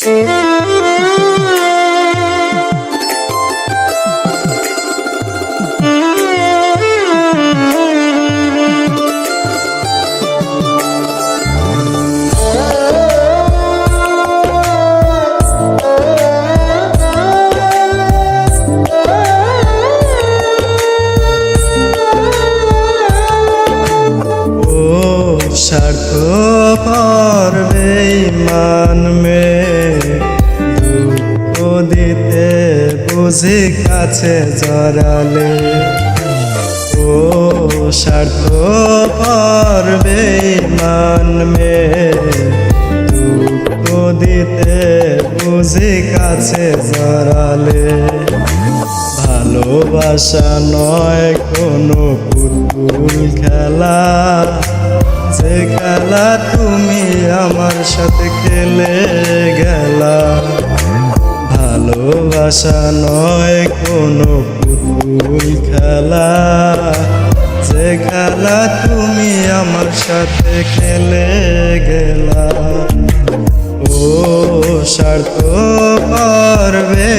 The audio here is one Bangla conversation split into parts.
ও স্বার্থ পর্বে বুঝি কাছে জড়ালে, ও স্বার্থ পর্বে মানমে দুঃখ দিতে বুঝি কাছে জড়ালে। ভালোবাসা নয় কোনো পুতুল খেলা, যে খেলা তুমি আমার সাথে খেলে গেলা। ভালোবাসা নয় কোনো পুতুল খেলা। যে খেলা তুমি আমার সাথে খেলে গেলা। ও স্বার্থ পারবে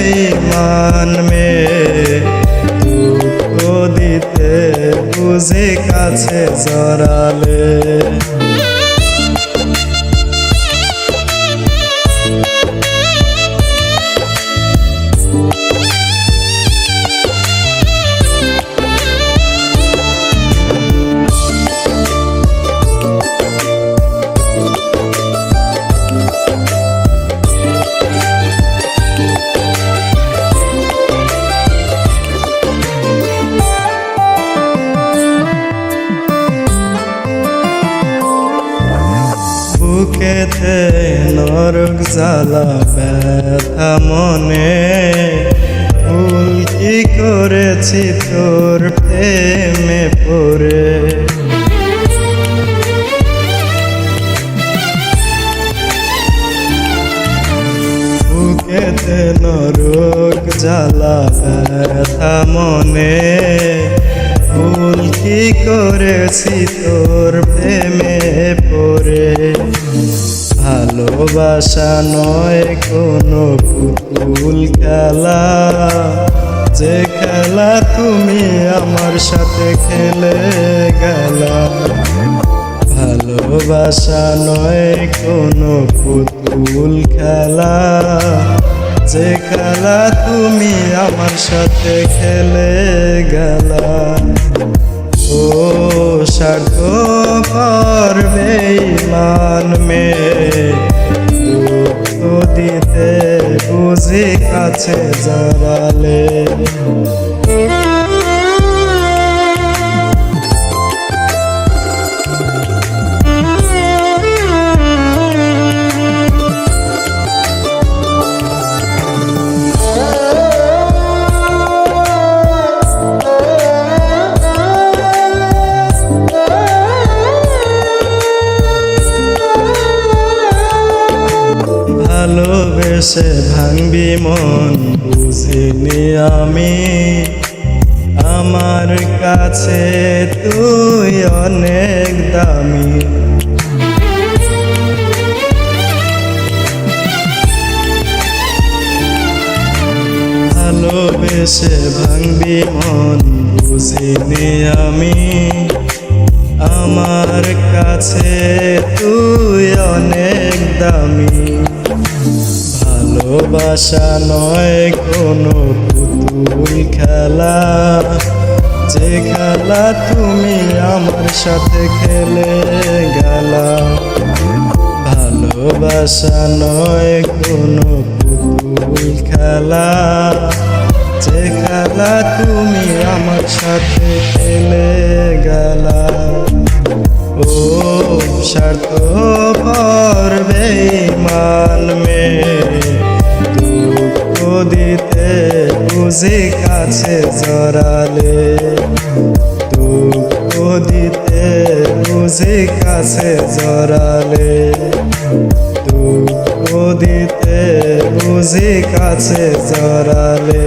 মানমে দুঃখ দিতে বুঝে কাছে জড়ালে। নরক জ্বালা ব্যথা মনে। ভুল কি করেছি তোর প্রেমে পড়ে? বুকেতে নরক জ্বালা ব্যথা মনে। ভুল কি করেছি তোর প্রেমে পড়ে? ভালোবাসা নয় কোনো পুতুল খেলা। যে খেলা তুমি আমার সাথে খেলে গেলা। ভালোবাসা নয় কোনো পুতুল খেলা। যে খেলা তুমি আমার সাথে খেলে গেলা। ও স্বার্থ করবে মান মে দিতে বুঝি কাছে জড়ালে ভালোবেসে ভাঙবি মন, বুঝিনি আমি। আমার কাছে তুই অনেক দামি। ভালোবেসে ভাঙবি মন, বুঝিনি আমি। আমার কাছে তুই অনেক দামি। ভালোবাসা নয় কোনো পুতুল খেলা। যে খেলা তুমি আমার সাথে খেলে গেলা। ভালোবাসা নয় কোনো পুতুল খেলা। যে খেলা তুমি আমার সাথে খেলে গেলা। ও স্বার্থ পর্বে মান মে দুঃখ বুঝে কাছে জড়ালে। দুঃখ দিতে বুঝি কাছে জড়ালে। দুঃখ দিতে বুঝি কাছে জড়ালে।